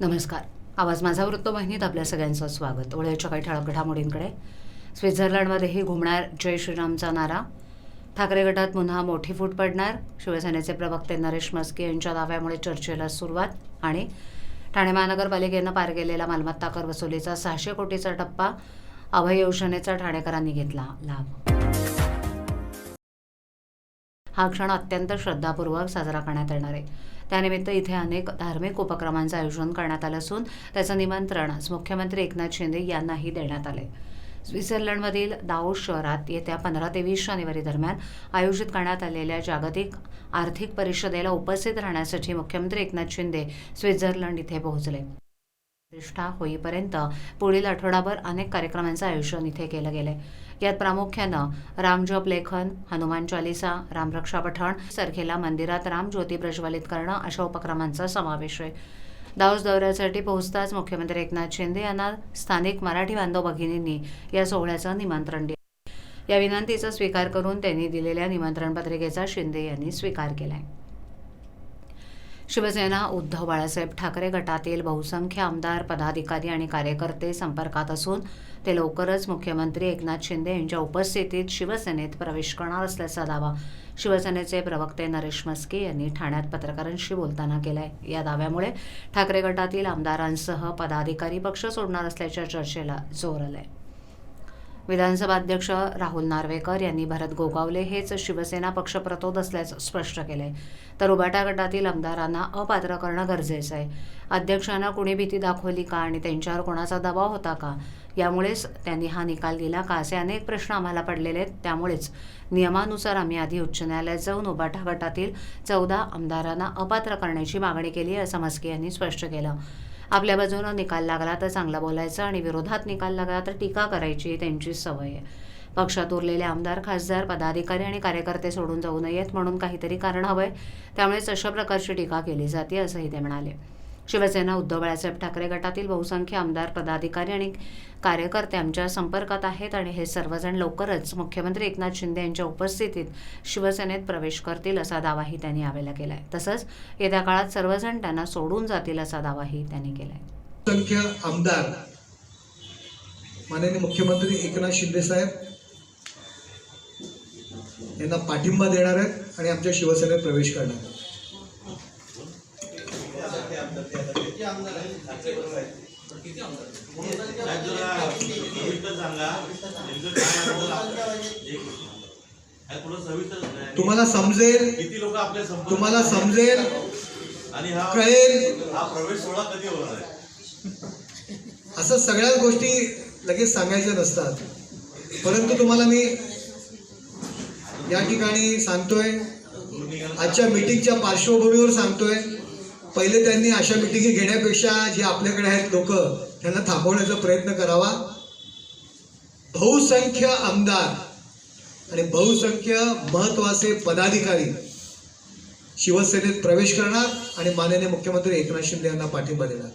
नमस्कार. आवाज माझा वृत्तवाहिनीत आपल्या सगळ्यांचं स्वागत. ओळ्याच्या काही ठळक घडामोडींकडे स्वित्झर्लंडमध्येही घुमणार जय श्रीरामचा नारा. ठाकरे गटात पुन्हा मोठी फूट पडणार. शिवसेनेचे प्रवक्ते नरेश मस्के यांच्या दाव्यामुळे चर्चेला सुरुवात आणि ठाणे महानगरपालिकेनं पार केलेला मालमत्ता कर वसुलीचा सहाशे कोटीचा टप्पा. अभय योजनेचा ठाणेकरांनी घेतला लाभ. हा क्षण अत्यंत श्रद्धापूर्वक साजरा करण्यात येणार आहे. त्यानिमित्त इथे अनेक धार्मिक उपक्रमांचं आयोजन करण्यात आलं असून त्याचं निमंत्रण आज मुख्यमंत्री एकनाथ शिंदे यांनाही देण्यात आले स्वित्झर्लंडमधील दाओस शहरात येत्या पंधरा ते वीस जानेवारी दरम्यान आयोजित करण्यात आलेल्या जागतिक आर्थिक परिषदेला उपस्थित राहण्यासाठी मुख्यमंत्री एकनाथ शिंदे स्वित्झर्लंड इथे पोहोचले. प्रतिष्ठा होईपर्यंत पुढील आठवडाभर अनेक कार्यक्रमांचं आयोजन इथे केलं गेलंय. यात प्रामुख्यानं रामजप लेखन हनुमान चालिसा रामरक्षा पठण सरखेला मंदिरात राम ज्योती प्रज्वलित करणं अशा उपक्रमांचा समावेश आहे. दाऊस दौऱ्यासाठी पोहोचताच मुख्यमंत्री एकनाथ शिंदे यांना स्थानिक मराठी बांधव भगिनींनी या सोहळ्याचं निमंत्रण दिलं. या विनंतीचा स्वीकार करून त्यांनी दिलेल्या निमंत्रण पत्रिकेचा शिंदे यांनी स्वीकार केला आहे शिवसेना उद्धव बाळासाहेब ठाकरे गटातील बहुसंख्य आमदार पदाधिकारी आणि कार्यकर्ते संपर्कात असून ते लवकरच मुख्यमंत्री एकनाथ शिंदे यांच्या उपस्थितीत शिवसेनेत प्रवेश करणार असल्याचा दावा शिवसेनेचे प्रवक्ते नरेश मस्के यांनी ठाण्यात पत्रकारांशी बोलताना केलाय. या दाव्यामुळे ठाकरे गटातील आमदारांसह पदाधिकारी पक्ष सोडणार असल्याच्या चर्चेला जोर आलाय. विधानसभा अध्यक्ष राहुल नार्वेकर यांनी भरत गोगावले हेच शिवसेना पक्षप्रतोद असल्याचं स्पष्ट केलंय. तर उबाटा गटातील आमदारांना अपात्र करणं गरजेचं आहे. अध्यक्षांना कुणी भीती दाखवली का आणि त्यांच्यावर कोणाचा दबाव होता का? यामुळेच त्यांनी हा निकाल दिला का असे अनेक प्रश्न आम्हाला पडलेले आहेत. त्यामुळेच नियमानुसार आम्ही आधी उच्च न्यायालयात जाऊन उबाटा गटातील चौदा आमदारांना अपात्र करण्याची मागणी केली असं म्हस्के यांनी स्पष्ट केलं. आपल्या बाजूनं निकाल लागला तर चांगला बोलायचं आणि विरोधात निकाल लागला तर टीका करायची ही त्यांची सवय आहे. पक्षात उरलेले आमदार खासदार पदाधिकारी आणि कार्यकर्ते सोडून जाऊ नयेत म्हणून काहीतरी कारण हवंय. त्यामुळेच अशा प्रकारची टीका केली जाते असंही ते म्हणाले. शिवसेना उद्धव बाळासाहेब ठाकरे गटातील बहुसंख्य आमदार पदाधिकारी आणि कार्यकर्ते आमच्या संपर्कात आहेत आणि हे सर्वजण लवकरच मुख्यमंत्री एकनाथ शिंदे यांच्या उपस्थितीत शिवसेनेत प्रवेश करतील असा दावाही त्यांनी यावेळेला केलाय. तसंच येत्या काळात सर्वजण त्यांना सोडून जातील असा दावाही त्यांनी केलाय. संख्य आमदार माननीय मुख्यमंत्री एकनाथ शिंदे साहेब यांना पाठिंबा देणार आहेत आणि आमच्या शिवसेनेत प्रवेश करणार आहेत. तुम्हाला समजेल किती लोक आपल्या तुम्हाला समजेल आणि हा कळेल. हा प्रवेश सोहळा कधी होणार आहे असं सगळ्याच गोष्टी लगेच सांगायच्या नसतात. परंतु तुम्हाला मी या ठिकाणी सांगतोय आजच्या मिटिंगच्या पार्श्वभूमीवर सांगतोय पहिले त्यांनी अशा मिटिंगी घेण्यापेक्षा जे आपल्याकडे आहेत लोक त्यांना थांबवण्याचा प्रयत्न करावा. बहुसंख्य आमदार आणि बहुसंख्य महत्त्वाचे पदाधिकारी शिवसेनेत प्रवेश करणार आणि माननीय मुख्यमंत्री एकनाथ शिंदे यांना पाठिंबा देणार.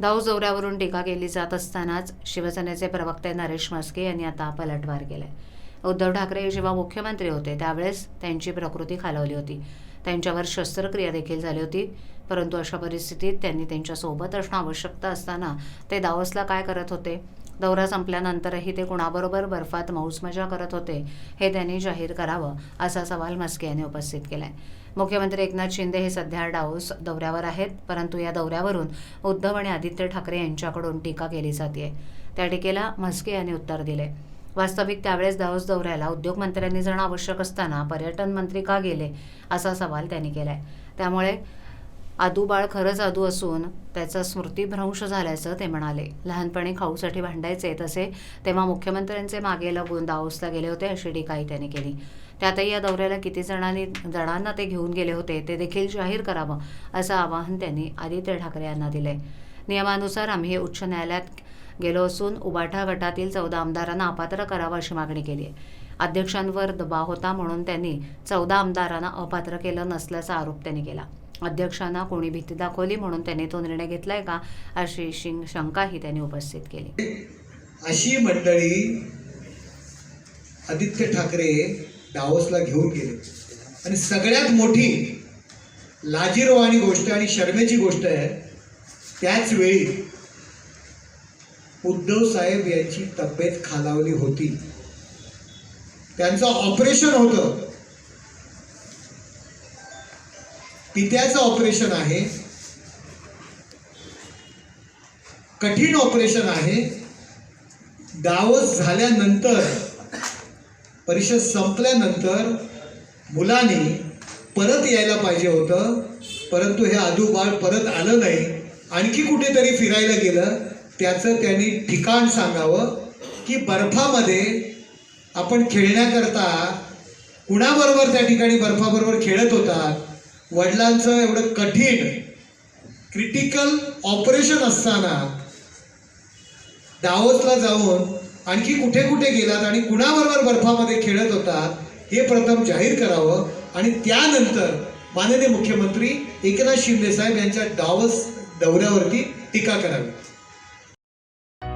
दाऊ दौऱ्यावरून टीका केली जात असतानाच शिवसेनेचे प्रवक्ते नरेश म्हस्के यांनी आता पलटवार केलाय. उद्धव ठाकरे जेव्हा मुख्यमंत्री होते त्यावेळेस त्यांची प्रकृती खालावली होती. त्यांच्यावर शस्त्रक्रिया देखील झाली होती. परंतु अशा परिस्थितीत त्यांनी त्यांच्यासोबत असणं आवश्यकता असताना ते दावसला काय करत होते? दौरा संपल्यानंतरही ते कुणाबरोबर बर्फात मौज मजा करत होते हे त्यांनी जाहीर करावं असा सवाल मस्के यांनी उपस्थित केला आहे मुख्यमंत्री एकनाथ शिंदे हे सध्या डाऊस दौऱ्यावर आहेत परंतु या दौऱ्यावरून उद्धव आणि आदित्य ठाकरे यांच्याकडून टीका केली जाते त्या टीकेला म्हस्के यांनी उत्तर दिले वास्तविक त्यावेळेस दाऊस दौऱ्याला उद्योगमंत्र्यांनी जाणं आवश्यक असताना पर्यटन मंत्री का गेले असा सवाल त्यांनी केला आहे त्यामुळे आदू बाळ खरंच आदू असून त्याचा स्मृतीभ्रंश झाल्याचं ते म्हणाले. लहानपणी खाऊसाठी भांडायचे तसे तेव्हा मुख्यमंत्र्यांचे मागे लागून दाओसला गेले होते अशी टीकाही त्यांनी केली. त्यातही या दौऱ्याला किती जणांनी जणांना ते घेऊन गेले होते ते देखील जाहीर करावं असं आवाहन त्यांनी आदित्य ठाकरे यांना दिले नियमानुसार आम्ही उच्च न्यायालयात गेलो असून उबाठा गटातील चौदा आमदारांना अपात्र करावं अशी मागणी केली आहे अध्यक्षांवर दबाव होता म्हणून त्यांनी चौदा आमदारांना अपात्र केलं नसल्याचा आरोप त्यांनी केला. अध्यक्षांना कोणी भीती दाखवली म्हणून त्यांनी तो निर्णय घेतलाय का अशी शिंग शंकाही त्यांनी उपस्थित केली. अशी मंडळी आदित्य ठाकरे डावसला घेऊन गेले. आणि सगळ्यात मोठी लाजीरवाणी गोष्ट आणि शर्मेची गोष्ट आहे त्याच वेळी उद्धव साहेब यांची तब्येत खालावली होती. त्यांचं ऑपरेशन होतं. पित्याचं ऑपरेशन आहे. कठीण ऑपरेशन आहे. डावस झाल्यानंतर परिषद संपल्यानंतर मुलांनी परत यायला पाहिजे होतं. परंतु हे आदूबाळ परत आलं नाही. आणखी कुठेतरी फिरायला गेलं. त्याचं त्यांनी ठिकाण सांगावं की बर्फामध्ये आपण खेळण्याकरता कुणाबरोबर त्या ठिकाणी बर्फाबरोबर खेळत होता? वडिलांचं एवढं कठीण क्रिटिकल ऑपरेशन असताना दावोसला जाऊन आणखी कुठे कुठे गेलात आणि कुणाबरोबर बर्फामध्ये खेळत होतात हे प्रथम जाहीर करावं. आणि त्यानंतर माननीय मुख्यमंत्री एकनाथ शिंदे साहेब यांच्या डावस दौऱ्यावरती टीका करावी.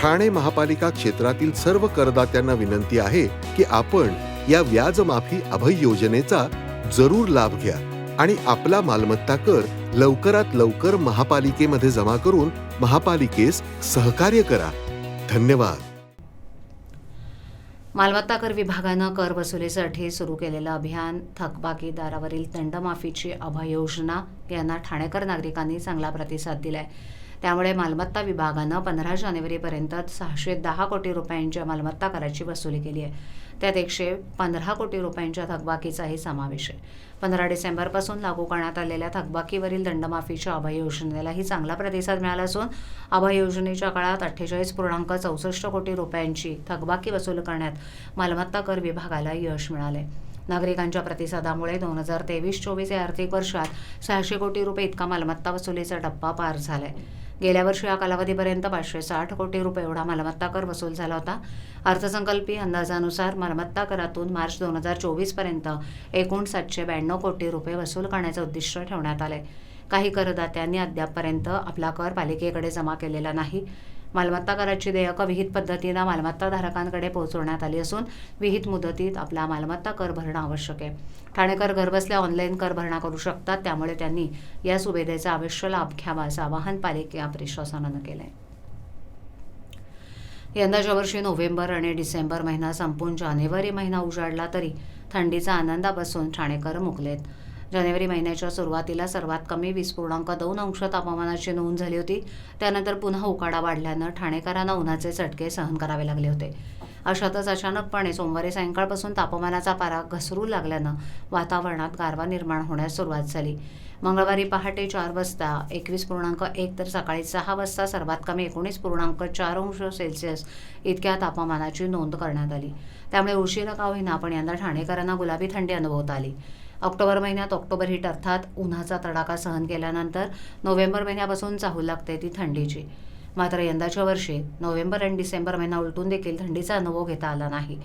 ठाणे महापालिका क्षेत्रातील सर्व करदात्यांना विनंती आहे की आपण या व्याजमाफी अभय योजनेचा जरूर लाभ घ्या आणि आपला मालमत्ता कर लवकरात लवकर महापालिकेमध्ये जमा करून महापालिकेस सहकार्य करा. धन्यवाद. मालमत्ता कर विभागानं कर वसुलीसाठी सुरू केलेलं अभियान थकबाकीदारावरील दंडमाफीची अभय योजना यांना ठाणेकर नागरिकांनी चांगला प्रतिसाद दिलाय. त्यामुळे मालमत्ता विभागानं पंधरा जानेवारीपर्यंत सहाशे दहा कोटी रुपयांच्या मालमत्ता कराची वसुली केली आहे. त्यात एकशे पंधरा कोटी रुपयांच्या थकबाकीचाही समावेश आहे. पंधरा डिसेंबरपासून लागू करण्यात आलेल्या थकबाकीवरील दंडमाफीच्या अभय योजनेलाही चांगला प्रतिसाद मिळाला असून अभय योजनेच्या काळात अठ्ठेचाळीस पूर्णांक चौसष्ट कोटी रुपयांची थकबाकी वसूल करण्यात मालमत्ता कर विभागाला यश मिळाले नागरिकांच्या प्रतिसादामुळे दोन हजार तेवीस चोवीस या आर्थिक वर्षात सहाशे कोटी रुपये इतका मालमत्ता वसुलीचा टप्पा पार झाला आहे गेल्या वर्षी या कालावधीपर्यंत पाचशे साठ कोटी रुपये एवढा मालमत्ता कर वसूल झाला होता. अर्थसंकल्पीय अंदाजानुसार मालमत्ता करातून मार्च दोन हजार चोवीसपर्यंत एकूण सातशे ब्याण्णव कोटी रुपये वसूल करण्याचं उद्दिष्ट ठेवण्यात आलंय काही करदात्यांनी अद्यापपर्यंत आपला कर पालिकेकडे जमा केलेला नाही. मालमत्ता कराची देयकं विहित पद्धतीनं मालमत्ता धारकांकडे पोहोचवण्यात आली असून विहित मुदतीत आपला मालमत्ता कर भरणं आवश्यक आहे. ठाणेकर घरबसल्या ऑनलाईन कर भरणा करू शकतात त्यामुळे त्यांनी या सुविधेचा अवश्य लाभ घ्यावा असं आवाहन पालिका प्रशासनानं केलं आहे यंदाच्या वर्षी नोव्हेंबर आणि डिसेंबर महिना संपून जानेवारी महिना उजाडला तरी थंडीचा आनंदापासून ठाणेकर मुकलेत. जानेवारी महिन्याच्या सुरुवातीला सर्वात कमी वीस पूर्णांक दोन अंश तापमानाची नोंद झाली होती. त्यानंतर पुन्हा उकाडा वाढल्यानं ठाणेकरांना उन्हाचे चटके सहन करावे लागले होते. अशातच अचानकपणे सोमवारी सायंकाळपासून तापमानाचा पारा घसरू लागल्यानं वातावरणात गारवा निर्माण होण्यास सुरुवात झाली. मंगळवारी पहाटे चार वाजता एकवीस पूर्णांक एक तर सकाळी सहा वाजता सर्वात कमी एकोणीस पूर्णांक चार अंश सेल्सिअस इतक्या तापमानाची नोंद करण्यात आली. त्यामुळे उशिरा का होईना पण यंदा ठाणेकरांना गुलाबी थंडी अनुभवता आली. ऑक्टोबर महिन्यात ऑक्टोबर हिट अर्थात उन्हाचा तडाखा सहन केल्यानंतर नोव्हेंबर महिन्यापासून चाहू लागते ती थंडीची. मात्र यंदाच्या वर्षी नोव्हेंबर आणि डिसेंबर महिना उलटून देखील थंडीचा अनुभव घेता आला नाही.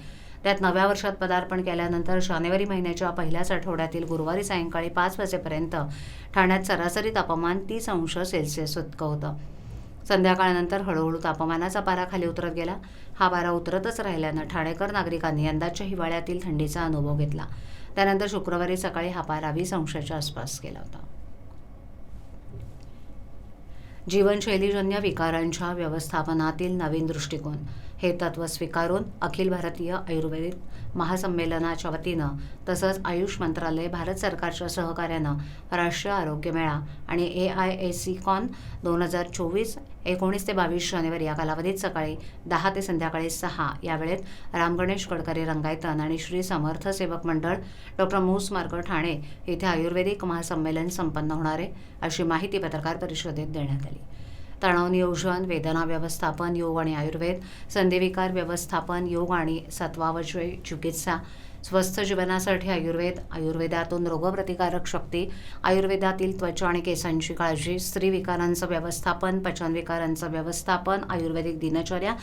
त्यात नव्या वर्षात पदार्पण केल्यानंतर जानेवारी महिन्याच्या पहिल्याच आठवड्यातील गुरुवारी सायंकाळी पाच वाजेपर्यंत ठाण्यात सरासरी तापमान तीस अंश सेल्सिअस इतकं होतं संध्याकाळनंतर हळूहळू तापमानाचा पारा खाली उतरत गेला. हा पारा उतरतच राहिल्यानं ठाणेकर नागरिकांनी यंदाच्या हिवाळ्यातील थंडीचा अनुभव घेतला. त्यानंतर शुक्रवारी सकाळी हा पारा वीस अंशाच्या आसपास गेला होता. जीवनशैलीजन्य विकारांच्या व्यवस्थापनातील नवीन दृष्टिकोन हे तत्त्व स्वीकारून अखिल भारतीय आयुर्वेदिक महासंमेलनाच्या वतीनं तसंच आयुष मंत्रालय भारत सरकारच्या सहकार्यानं राष्ट्रीय आरोग्य मेळा आणि ए आय ए सी कॉन दोन हजार चोवीस एकोणीस ते बावीस जानेवारी या कालावधीत सकाळी दहा ते संध्याकाळी सहा या वेळेत राम गणेश गडकरी रंगायतन आणि श्री समर्थ सेवक मंडळ डॉक्टर मूस मार्ग ठाणे येथे आयुर्वेदिक महासंमेलन संपन्न होणार आहे अशी माहिती पत्रकार परिषदेत देण्यात आली. तणाव नियोजन वेदना व्यवस्थापन योग आणि आयुर्वेद संधिविकार व्यवस्थापन योग आणि सत्वावजय चिकित्सा स्वस्थ जीवनासाठी आयुर्वेद आयुर्वेदातून रोगप्रतिकारक शक्ती आयुर्वेदातील त्वचा आणि केसांची काळजी स्त्री विकारांचं व्यवस्थापन पचनविकारांचं व्यवस्थापन आयुर्वेदिक दिनचर्या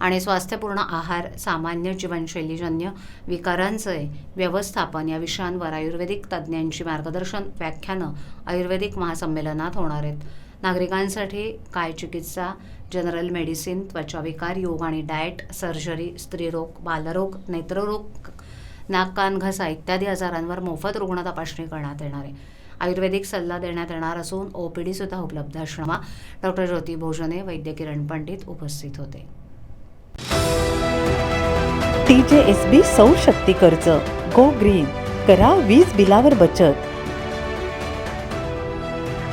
आणि स्वास्थ्यपूर्ण आहार सामान्य जीवनशैलीजन्य विकारांचे व्यवस्थापन या विषयांवर आयुर्वेदिक तज्ज्ञांची मार्गदर्शन व्याख्यानं आयुर्वेदिक महासंमेलनात होणार आहेत. नागरिकांसाठी काय चिकित्सा जनरल मेडिसिन त्वचाविकार योग आणि डाएट सर्जरी स्त्रीरोग बालरोग नेत्ररोग नाक कान घसा इत्यादी आजारांवर मोफत रुग्ण तपासणी करण्यात येणार आहे. आयुर्वेदिक सल्ला देण्यात येणार असून ओ पी डीसुद्धा उपलब्ध असणार. डॉक्टर ज्योती भोजने वैद्य किरण पंडित उपस्थित होते. टीजेएसबी सौर शक्ती कर्ज. गो ग्रीन करा वीज बिलावर बचत.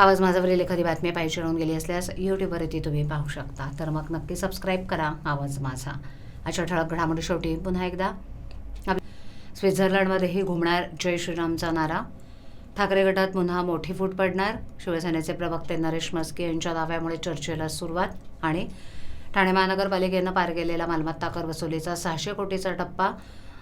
आवाज माझावरील एखादी बातमी पाहिजे होऊन गेली असल्यास यूट्यूबवरती तुम्ही पाहू शकता. तर मग नक्की सबस्क्राईब करा आवाज माझा. अशा ठळक घडामोडी शेवटी पुन्हा एकदा. स्वित्झर्लंडमध्येही घुमणार जय श्रीरामचा नारा. ठाकरे गटात पुन्हा मोठी फूट पडणार. शिवसेनेचे प्रवक्ते नरेश मस्के यांच्या दाव्यामुळे चर्चेला सुरुवात आणि ठाणे महानगरपालिकेनं पार केलेला मालमत्ता कर वसुलीचा सहाशे कोटीचा टप्पा.